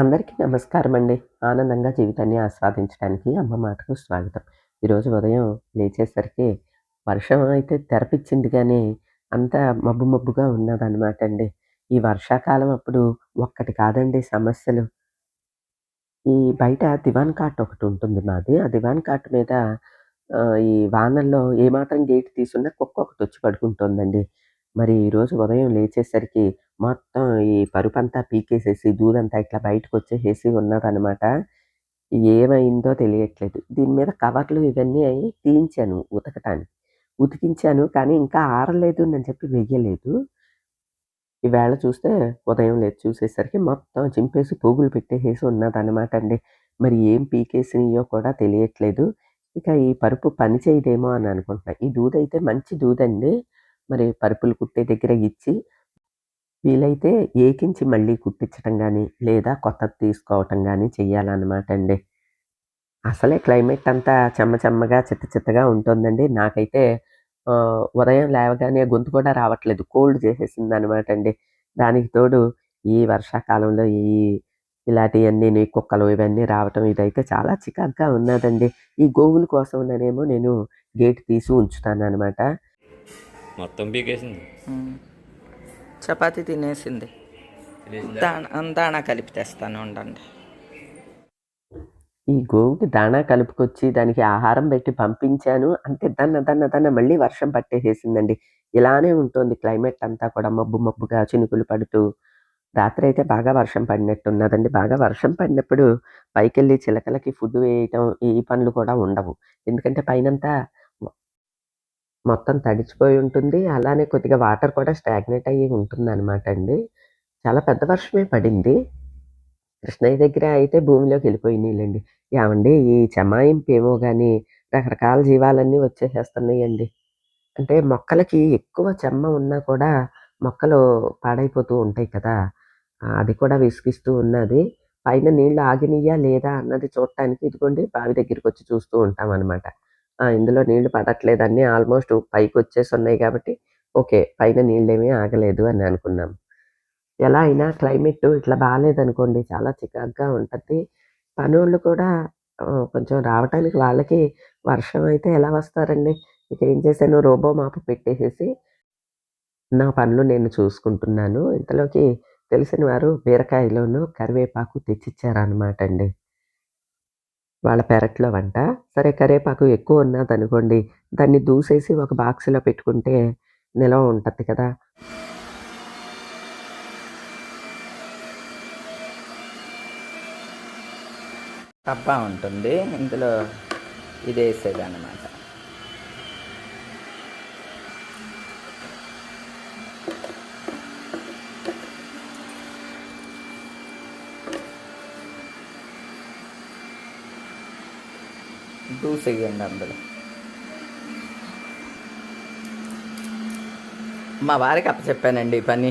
అందరికీ నమస్కారం అండి. ఆనందంగా జీవితాన్ని ఆస్వాదించడానికి అమ్మ మాటకు స్వాగతం. ఈరోజు ఉదయం లేచేసరికి వర్షం అయితే తెరపిచ్చింది కానీ అంత మబ్బు మబ్బుగా ఉన్నదన్నమాట అండి. ఈ వర్షాకాలం అప్పుడు ఒక్కటి కాదండి సమస్యలు. ఈ బయట దివాన్ కాట్ ఒకటుంటుంది మాది. ఆ దివాన్ కాట్ మీద ఈ వానల్లో ఏమాత్రం గేట్ తీసున్నా వచ్చి పడుకుంటుందండి మరి ఈరోజు ఉదయం లేచేసరికి మొత్తం ఈ పరుపు అంతా పీకేసేసి, దూదంతా ఇట్లా బయటకొచ్చేసేసి ఉన్నదనమాట. ఏమైందో తెలియట్లేదు. దీని మీద కవర్లు ఇవన్నీ అయి తీయించాను ఉతకటానికి. ఉతికించాను కానీ ఇంకా ఆరలేదు అని చెప్పి వెయ్యలేదు. ఈవేళ చూస్తే ఉదయం లేదు చూసేసరికి మొత్తం చింపేసి పోగులు పెట్టేసేసి ఉన్నదనమాట అండి. మరి ఏం పీకేసినాయో కూడా తెలియట్లేదు. ఇక ఈ పరుపు పని చేయదేమో అని అనుకుంటున్నా. ఈ దూదైతే మంచి దూదండి. మరి పరుపులు కుట్టే దగ్గర ఇచ్చి, వీలైతే ఏకించి మళ్ళీ కుట్టించటం గానీ, లేదా కొత్తది తీసుకోవటం గానీ చెయ్యాలనమాట అండి. అసలే క్లైమేట్ అంతా చెమ్మ చెమ్మగా, చిత్త చిత్తగా ఉంటోందండి. నాకైతే ఉదయం లేవగానే గొంతు కూడా రావట్లేదు. కోల్డ్ చేసేసిందనమాట అండి. దానికి తోడు ఈ వర్షాకాలంలో ఈ ఇలాంటియన్నీని కుక్కలు ఇవన్నీ రావటం ఇదైతే చాలా చికాకుగా ఉన్నాదండి. ఈ గోవుల కోసమనేమో నేను గేట్ తీసి ఉంచుతాననమాట. మొత్తం పీకేసింది ఉమ్. చపాతీ తినేసింది? దాణా కలిపి తెస్తాను ఉండండి ఈ గోవుకి దాణా కలుపుకొచ్చి, దానికి ఆహారం పెట్టి పంపించాను. అంతే దన్న దన్న దన్న మళ్ళీ వర్షం పట్టేసేసిందండి. ఇలానే ఉంటోంది క్లైమేట్ అంతా కూడా మబ్బు మబ్బుగా చినుకులు పడుతూ. రాత్రయితే బాగా వర్షం పడినట్టున్నదండి. బాగా వర్షం పడినప్పుడు పైకెళ్ళి చిలకలకి ఫుడ్ వేయటం, ఈ పనులు కూడా ఉండవు. ఎందుకంటే పైనంతా మొత్తం తడిచిపోయి ఉంటుంది. అలానే కొద్దిగా వాటర్ కూడా స్టాగ్నేట్ అయ్యి ఉంటుంది అనమాట అండి. చాలా పెద్ద వర్షమే పడింది. కృష్ణయ్య దగ్గర అయితే భూమిలోకి వెళ్ళిపోయినియండి. ఏమండి ఈ చెమాయింపు ఏమో కానీ రకరకాల జీవాలన్నీ వచ్చేసేస్తున్నాయండి. అంటే మొక్కలకి ఎక్కువ చెమ్మ ఉన్నా కూడా మొక్కలు పాడైపోతూ ఉంటాయి కదా! అది కూడా విసిగిస్తూ ఉన్నది. పైన నీళ్ళు ఆగినయ్యా లేదా అన్నది చూడటానికి ఇదిగోండి బావి దగ్గరికి వచ్చి చూస్తూ ఉంటాం అనమాట ఇందులో నీళ్ళు పడట్లేదు అన్నీ ఆల్‌మోస్ట్ పైకి వచ్చేసి ఉన్నాయి కాబట్టి, ఓకే. పైన నీళ్ళేమీ ఆగలేదు అని అనుకున్నాం. ఎలా అయినా క్లైమేట్ ఇట్లా బాగాలేదనుకోండి చాలా చికాగ్గా ఉంటుంది పనులు కూడా కొంచెం రావటానికి వాళ్ళకి వర్షం అయితే ఎలా వస్తారండి? ఇక ఏం చేశాను రోబో మాపు పెట్టేసేసి నా పనులు నేను చూసుకుంటున్నాను. ఇంతలోకి తెలిసిన వారు బీరకాయలోను కరివేపాకు తెచ్చిచ్చారనమాట అండి. వాళ్ళ పెరట్లో వంట. సరే కరేపాకు ఎక్కువ ఉన్నదనుకోండి, దాన్ని దూసేసి ఒక బాక్స్‌లో పెట్టుకుంటే నిలవ ఉంటుంది కదా! డబ్బా ఉంటుంది ఇందులో ఇది వేసేదన్నమాట దూసేయండి అందులో మా వారికి అప్పచెప్పానండి ఈ పని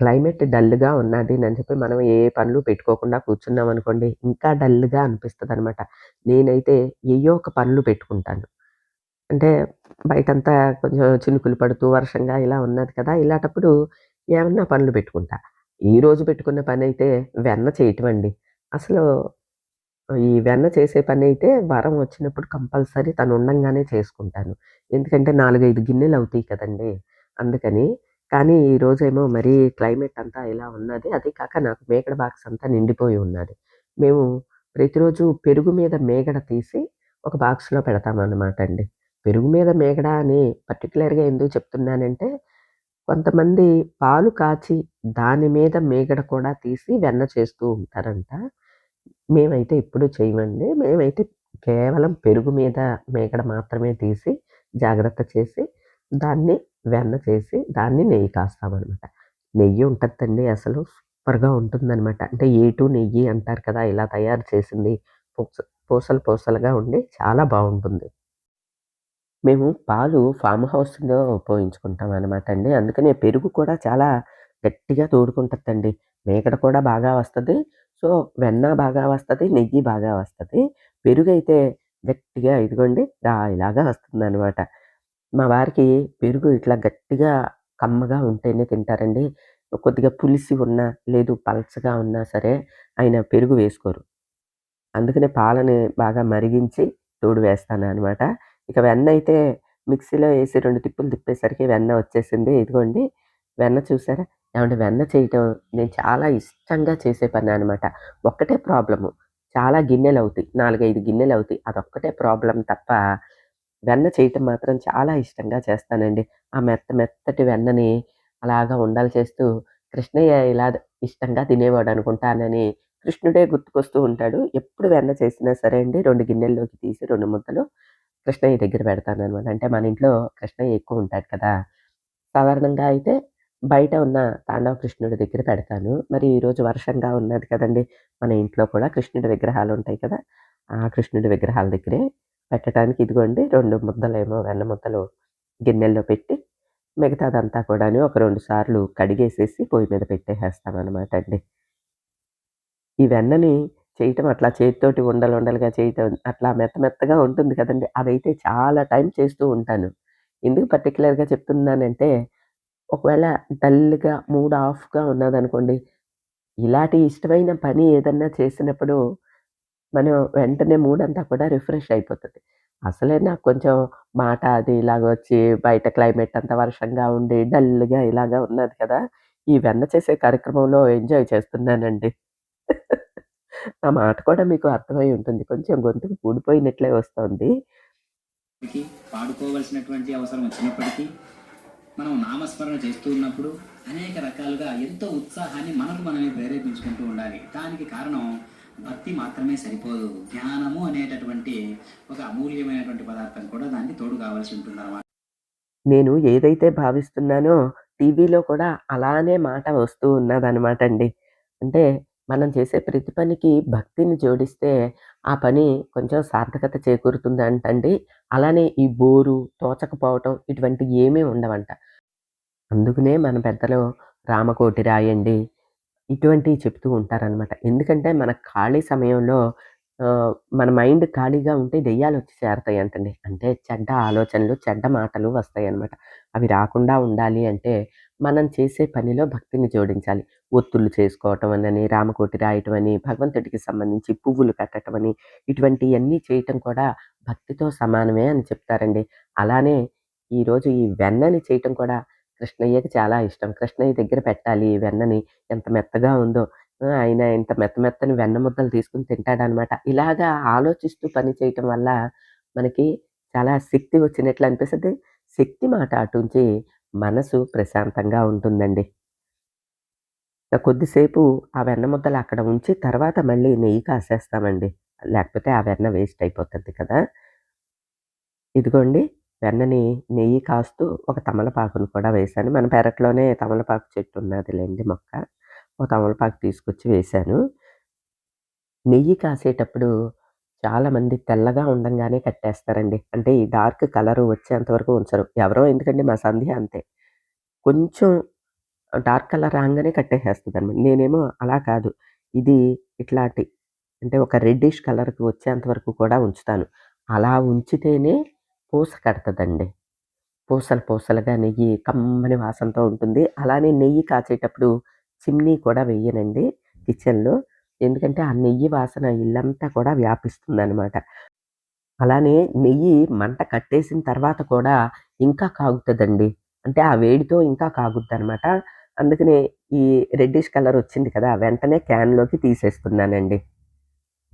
క్లైమేట్ డల్‌గా ఉన్నది అని చెప్పి మనం ఏ పనులు పెట్టుకోకుండా కూర్చున్నాం అనుకోండి ఇంకా డల్‌గా అనమాట నేనైతే ఏయో ఒక పనులు పెట్టుకుంటాను. అంటే బయటంతా కొంచెం చినుకులు పడుతూ వర్షంగా ఇలా ఉన్నది కదా! ఇలాటప్పుడు ఏమన్నా పనులు పెట్టుకుంటా. ఈరోజు పెట్టుకున్న పని అయితే వెన్న చేయటం అండి. అసలు ఈ వెన్న చేసే పని అయితే వరం వచ్చినప్పుడు కంపల్సరీ తను ఉండంగానే చేసుకుంటాను. ఎందుకంటే నాలుగైదు గిన్నెలు అవుతాయి కదండీ! అందుకని. కానీ ఈరోజేమో మరి క్లైమేట్ అంతా ఇలా ఉన్నది. అదే కాక నాకు మేకడ బాక్స్ అంతా నిండిపోయి ఉన్నది. మేము ప్రతిరోజు పెరుగు మీద మేగడ తీసి ఒక బాక్స్‌లో పెడతామన్నమాట అండి. పెరుగు మీద మేగడ అని పర్టిక్యులర్‌గా ఎందుకు చెప్తున్నానంటే, కొంతమంది పాలు కాచి దాని మీద మీగడ కూడా తీసి వెన్న చేస్తూ ఉంటారంట. మేమైతే ఇప్పుడు చేయమండి. మేమైతే కేవలం పెరుగు మీద మీగడ మాత్రమే తీసి, జాగ్రత్త చేసి, దాన్ని వెన్న చేసి, దాన్ని నెయ్యి కాస్తామనమాట. నెయ్యి ఉంటుందండి అసలు సూపర్‌గా ఉంటుందనమాట. అంటే ఏ2 నెయ్యి అంటారు కదా! ఇలా తయారు చేసింది పూస పూసలు పూసలుగా ఉండి చాలా బాగుంటుంది మేము పాలు ఫామ్ హౌస్‌లో పోయించుకుంటామనమాట అండి. అందుకనే పెరుగు కూడా చాలా గట్టిగా తోడుకుంటదండి. మేకడ కూడా బాగా వస్తుంది సో, వెన్న బాగా వస్తుంది నెయ్యి బాగా వస్తుంది పెరుగు అయితే గట్టిగా ఇదిగోండి రాయిలాగా వస్తుందనమాట. మా వారికి పెరుగు ఇట్లా గట్టిగా కమ్మగా ఉంటేనే తింటారండి. కొద్దిగా పులిసి ఉన్నా, లేదు పలచగా ఉన్నా సరే ఆయన పెరుగు వేసుకోరు. అందుకనే పాలని బాగా మరిగించి తోడు వేస్తాను అనమాట ఇక వెన్న అయితే మిక్సీలో వేసి రెండు తిప్పులు తిప్పేసరికి వెన్న వచ్చేసింది. ఇదిగోండి వెన్న చూసారా? ఏమంటే వెన్న చేయటం నేను చాలా ఇష్టంగా చేసే పని అనమాట ఒక్కటే ప్రాబ్లము చాలా గిన్నెలు అవుతాయి నాలుగైదు గిన్నెలు అవుతాయి అదొక్కటే ప్రాబ్లం తప్ప వెన్న చేయటం మాత్రం చాలా ఇష్టంగా చేస్తానండి. ఆ మెత్త మెత్తటి వెన్నని అలాగా ఉండాలి చేస్తూ కృష్ణయ్య ఇలా ఇష్టంగా తినేవాడు అనుకుంటానని కృష్ణుడే గుర్తుకొస్తూ ఉంటాడు. ఎప్పుడు వెన్న చేసినా సరే అండి రెండు గిన్నెల్లోకి తీసి రెండు ముద్దలు కృష్ణయ్య దగ్గర పెడతాను అనమాట అంటే మన ఇంట్లో కృష్ణయ్య ఎక్కువ ఉంటాడు కదా! సాధారణంగా అయితే బయట ఉన్న తాండవ కృష్ణుడి దగ్గర పెడతాను. మరి ఈరోజు వర్షంగా ఉన్నది కదండీ! మన ఇంట్లో కూడా కృష్ణుడి విగ్రహాలు ఉంటాయి కదా! ఆ కృష్ణుడి విగ్రహాల దగ్గరే పెట్టడానికి ఇదిగోండి రెండు ముద్దలేమో వెన్న ముద్దలు గిన్నెల్లో పెట్టి మిగతాదంతా కూడాను ఒక రెండు సార్లు కడిగేసేసి పొయ్యి మీద పెట్టేసేస్తామనమాట అండి. ఈ వెన్నని చేయటం అట్లా చేతితోటి ఉండలు ఉండలుగా చేయటం అట్లా మెత్త మెత్తగా ఉంటుంది కదండి అదైతే చాలా టైం చేస్తూ ఉంటాను. ఎందుకు పర్టిక్యులర్‌గా చెప్తున్నానంటే ఒకవేళ డల్‌గా మూడ్ ఆఫ్‌గా ఉన్నదనుకోండి, ఇలాంటి ఇష్టమైన పని ఏదన్నా చేసినప్పుడు మనం వెంటనే మూడంతా కూడా రిఫ్రెష్ అయిపోతుంది అసలే నాకు కొంచెం మాట అది ఇలాగ వచ్చి బయట క్లైమేట్ అంతా వర్షంగా ఉండి డల్‌గా ఇలాగా ఉన్నది కదా! ఈ వెన్న చేసే కార్యక్రమంలో ఎంజాయ్ చేస్తున్నానండి. నా మాట కూడా మీకు అర్థమై ఉంటుంది. కొంచెం గొంతుకు పూడిపోయినట్లే వస్తోంది. పాడుకోవలసినటువంటి అవసరం వచ్చినప్పటికీ మనం నామస్మరణ చేస్తూ ఉన్నప్పుడు అనేక రకాలుగా ఎంతో ఉత్సాహాన్ని మనకు మనమే ప్రేరేపించుకుంటూ ఉండాలి దానికి కారణం భక్తి మాత్రమే సరిపోదు జ్ఞానము అనేటటువంటి ఒక అమూల్యమైనటువంటి పదార్థం కూడా దానికి తోడు కావాల్సి ఉంటుంది నేను ఏదైతే భావిస్తున్నానో టీవీలో కూడా అలానే మాట వస్తూ ఉన్నదనమాట అండి. అంటే మనం చేసే ప్రతి పనికి భక్తిని జోడిస్తే ఆ పని కొంచెం సార్థకత చేకూరుతుంది అంటండి అలానే ఈ బోరు, తోచకపోవటం ఇటువంటివి ఏమీ ఉండవంట. అందుకనే మన పెద్దలు రామకోటి రాయండి ఇటువంటివి చెప్తూ ఉంటారనమాట. ఎందుకంటే మన ఖాళీ సమయంలో మన మైండ్ ఖాళీగా ఉంటే దెయ్యాలు వచ్చి చేరతాయి అంటండి అంటే చెడ్డ ఆలోచనలు, చెడ్డ మాటలు వస్తాయి అనమాట అవి రాకుండా ఉండాలి అంటే మనం చేసే పనిలో భక్తిని జోడించాలి. ఒత్తులు చేసుకోవటం అని రామకోటి రాయటం అని, భగవంతుడికి సంబంధించి పువ్వులు కట్టడం అని ఇటువంటివన్నీ చేయటం కూడా భక్తితో సమానమే అని చెప్తారండి. అలానే ఈరోజు ఈ వెన్నని చేయటం కూడా కృష్ణయ్యకి చాలా ఇష్టం. కృష్ణయ్య దగ్గర పెట్టాలి ఈ వెన్నని ఎంత మెత్తగా ఉందో. ఆయన ఇంత మెత్త మెత్తని వెన్న ముద్దలు తీసుకొని తింటాడనమాట. ఇలాగా ఆలోచిస్తూ పని చేయటం వల్ల మనకి చాలా శక్తి వచ్చినట్లు అనిపిస్తుంది శక్తి మాట అటుంచి మనసు ప్రశాంతంగా ఉంటుందండి. కొద్దిసేపు ఆ వెన్న ముద్దలు అక్కడ ఉంచి తర్వాత మళ్ళీ నెయ్యి కాసేస్తామండి. లేకపోతే ఆ వెన్న వేస్ట్ అయిపోతుంది కదా! ఇదిగోండి వెన్నని నెయ్యి కాస్తూ ఒక తమలపాకును కూడా వేశాను. మన పెరట్లోనే తమలపాకు చెట్టు ఉన్నదిలెండి మొక్క. ఒక తమలపాకు తీసుకొచ్చి వేశాను. నెయ్యి కాసేటప్పుడు చాలామంది తెల్లగా ఉండంగానే కట్టేస్తారండి. అంటే ఈ డార్క్ కలర్ వచ్చేంత వరకు ఉంచరు. ఎవరో ఎందుకండి మా సంధ్య అంతే. కొంచెం డార్క్ కలర్ రాంగానే కట్టేసేస్తదనమాట. నేనేమో అలా కాదు. ఇది ఇట్లాంటి అంటే ఒక రెడ్డిష్ కలర్‌కి వచ్చేంత వరకు కూడా ఉంచుతాను. అలా ఉంచితేనే పూస కడతదండి. పూసలు పూసలుగా నెయ్యి కమ్మని వాసనతో ఉంటుంది. అలానే నెయ్యి కాచేటప్పుడు చిమ్నీ కూడా వెయ్యనండి కిచెన్‌లో. ఎందుకంటే ఆ నెయ్యి వాసన ఇల్లంతా కూడా వ్యాపిస్తుందనమాట. అలానే నెయ్యి మంట కట్టేసిన తర్వాత కూడా ఇంకా కాగుతుందండి అంటే ఆ వేడితో ఇంకా కాగుద్దనమాట. అందుకనే ఈ రెడ్డిష్ కలర్ వచ్చింది కదా! వెంటనే క్యాన్‌లోకి తీసేస్తున్నానండి.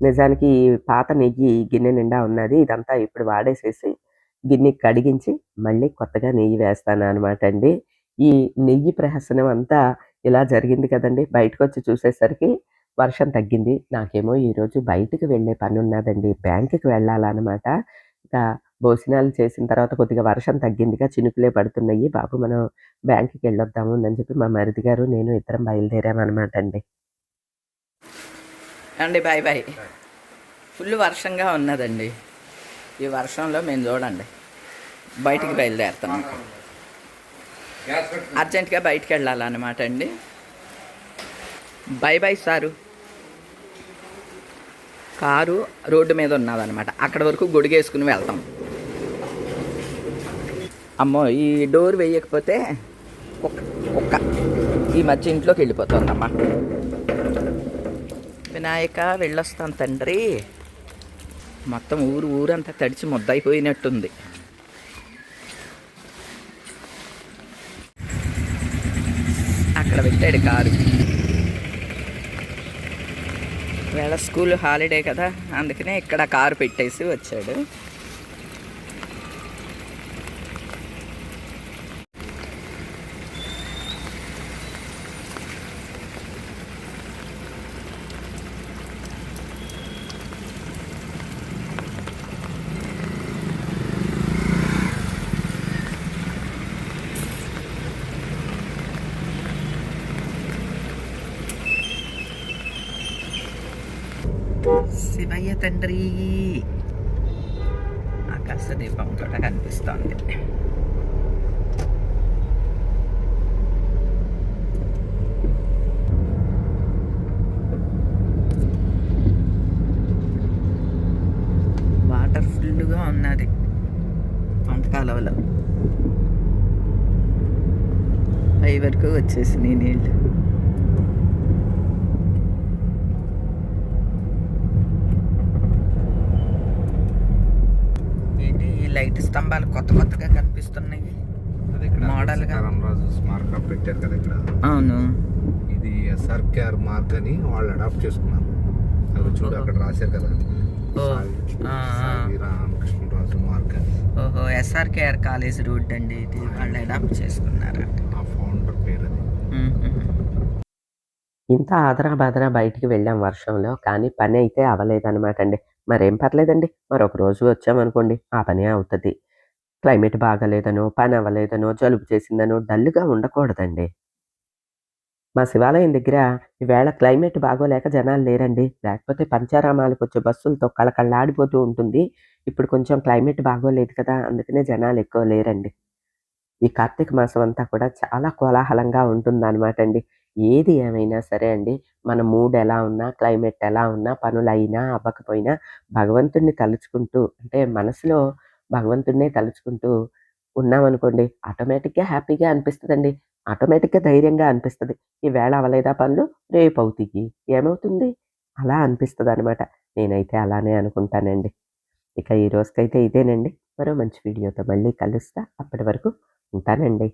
నిజానికి ఈ పాత నెయ్యి గిన్నె నిండా ఉన్నది. ఇదంతా ఇప్పుడు వాడేసేసి గిన్నె కడిగించి మళ్ళీ కొత్తగా నెయ్యి వేస్తాను అనమాట అండి. ఈ నెయ్యి ప్రహసనం అంతా ఇలా జరిగింది కదండీ! బయటకొచ్చి చూసేసరికి వర్షం తగ్గింది. నాకేమో ఈరోజు బయటికి వెళ్ళే పనున్నదండి. బ్యాంక్‌కి వెళ్ళాలనమాట. ఇక భోజనాలు చేసిన తర్వాత కొద్దిగా వర్షం తగ్గిందిగా చినుకులే పడుతున్నాయి. బాబు మనం బ్యాంక్‌కెళ్ళొద్దాము అని చెప్పి మా మరిది గారు, నేను ఇద్దరం బయలుదేరామనమాట అండి. అండి బాయ్ బాయ్ ఫుల్ వర్షంగా ఉన్నదండి ఈ వర్షంలో మేము చూడండి బయటికి బయలుదేరుతాం అర్జెంటుగా బయటికి వెళ్ళాలన్నమాట అండి bye bye sir car road మీద ఉన్నదనమాట అక్కడ వరకు గొడిగేసుకుని వెళ్తాం. అమ్మో ఈ డోర్ వేయకపోతే కుక్క కుక్క ఈ మధ్య ఇంట్లోకి వెళ్ళిపోతుందమ్మా. వినాయక వెళ్ళొస్తాను తండ్రి. మొత్తం ఊరు ఊరంతా తడిచి ముద్దయిపోయినట్టుంది. అక్కడ పెట్టాడు కారు. ఇవాళ స్కూల్ హాలిడే కదా అందుకనే ఇక్కడ కారు పెట్టేసి వచ్చాడు. శివయ్య తండ్రి. ఆకాశ దీపం కూడా కనిపిస్తోంది. వాటర్ ఫుల్గా ఉన్నది. పంట కాలువలో పై వరకు వచ్చేసినాయి నీళ్ళు ఏంటి ఈ లైట్ స్తంభాలు కొత్త కొత్తగా కనిపిస్తున్నాయి. అది ఇక్కడ మోడల్గా. సీతారాం రాజు స్మారక పెట్టారు కదా ఇక్కడ. అవును. ఇది ఎస్ఆర్ కేఆర్ మార్క్ అని వాళ్ళు అడాప్ట్ చేసుకున్నారు. అది చూడు అక్కడ రాశారు కదా. రామకృష్ణరాజు మార్క్ అని. ఓహో ఎస్ఆర్కేఆర్ కాలేజ్ రోడ్ అండి ఇది. వాళ్ళు అడాప్ట్ చేసుకున్నారంట. ఆ ఫౌండర్ పేరు అది. ఇంత ఆదరా బాదరా బయటికి వెళ్ళాం వర్షంలో కానీ పని అయితే అవ్వలేదన్నమాట అండి. మరేం పర్లేదండి. మరొక రోజు వచ్చామనుకోండి. ఆ పని అవుతుంది. క్లైమేట్ బాగాలేదనో పని అవ్వలేదనో జలుబు చేసిందనో డల్గా ఉండకూడదండి. మా శివాలయం దగ్గర ఈవేళ క్లైమేట్ బాగోలేక జనాలు లేరండి. లేకపోతే పంచారామాలకు వచ్చే బస్సులతో కళకళ్ళాడిపోతూ ఉంటుంది. ఇప్పుడు కొంచెం క్లైమేట్ బాగోలేదు కదా అందుకనే జనాలు ఎక్కువ లేరండి. ఈ కార్తీక మాసం అంతా కూడా చాలా కోలాహలంగా ఉంటుందన్నమాట అండి ఏది ఏమైనా సరే అండి మన మూడ్ ఎలా ఉన్నా క్లైమేట్ ఎలా ఉన్నా పనులు అయినా అవ్వకపోయినా భగవంతుడిని తలుచుకుంటూ అంటే మనసులో భగవంతుడినే తలుచుకుంటూ ఉన్నామనుకోండి ఆటోమేటిక్గా హ్యాపీగా అనిపిస్తుందండి. ఆటోమేటిక్గా ధైర్యంగా అనిపిస్తుంది. ఈ వేళ అవ్వలేదా పనులు? రేపు అవుతాయి. ఏమవుతుంది? అలా అనిపిస్తుంది అనమాట నేనైతే అలానే అనుకుంటానండి. ఇక ఈ రోజుకైతే ఇదేనండి. మరో మంచి వీడియోతో మళ్ళీ కలుస్తా. అప్పటి వరకు ఉంటానండి.